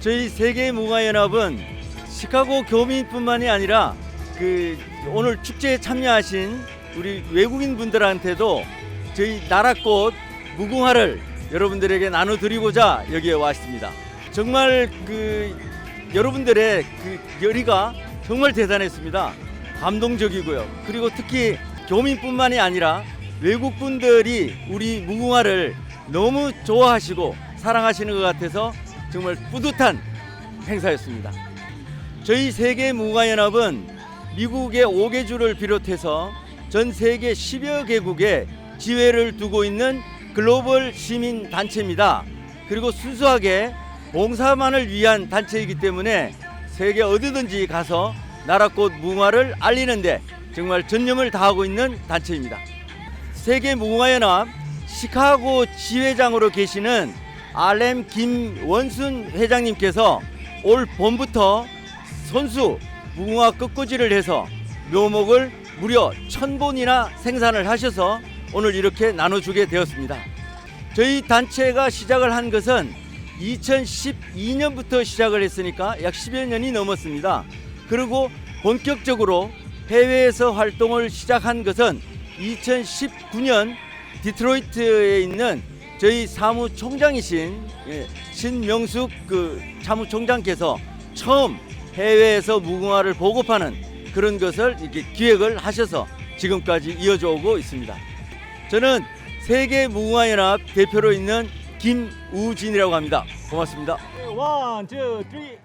저희 세계 무가연합은 시카고 교민뿐만이 아니라 그 오늘 축제에 참여하신 우리 외국인 분들한테도 저희 나라꽃 무궁화를 여러분들에게 나눠드리고자 여기에 왔습니다. 정말 그 여러분들의 그 열의가 정말 대단했습니다. 감동적이고요. 그리고 특히 교민뿐만이 아니라 외국 분들이 우리 무궁화를 너무 좋아하시고 사랑하시는 것 같아서 정말 뿌듯한 행사였습니다. 저희 세계 무궁화연합은 미국의 5개 주를 비롯해서 전 세계 10여 개국에 지회를 두고 있는 글로벌 시민 단체입니다. 그리고 순수하게 봉사만을 위한 단체이기 때문에 세계 어디든지 가서 나라꽃 무궁화를 알리는데 정말 전념을 다하고 있는 단체입니다. 세계 무궁화연합 시카고 지회장으로 계시는 알렘 김원순 회장님께서 올 봄부터 선수 무궁화 끝꽂이를 해서 묘목을 무려 천 본이나 생산을 하셔서 오늘 이렇게 나눠주게 되었습니다. 저희 단체가 시작을 한 것은 2012년부터 시작을 했으니까 약 10여 년이 넘었습니다. 그리고 본격적으로 해외에서 활동을 시작한 것은 2019년 디트로이트에 있는 저희 사무총장이신 예, 신명숙 그 사무총장께서 처음 해외에서 무궁화를 보급하는 그런 것을 이렇게 기획을 하셔서 지금까지 이어져 오고 있습니다. 저는 세계 무궁화 연합 대표로 있는 김우진이라고 합니다. 고맙습니다. 원, 투, 쓰리.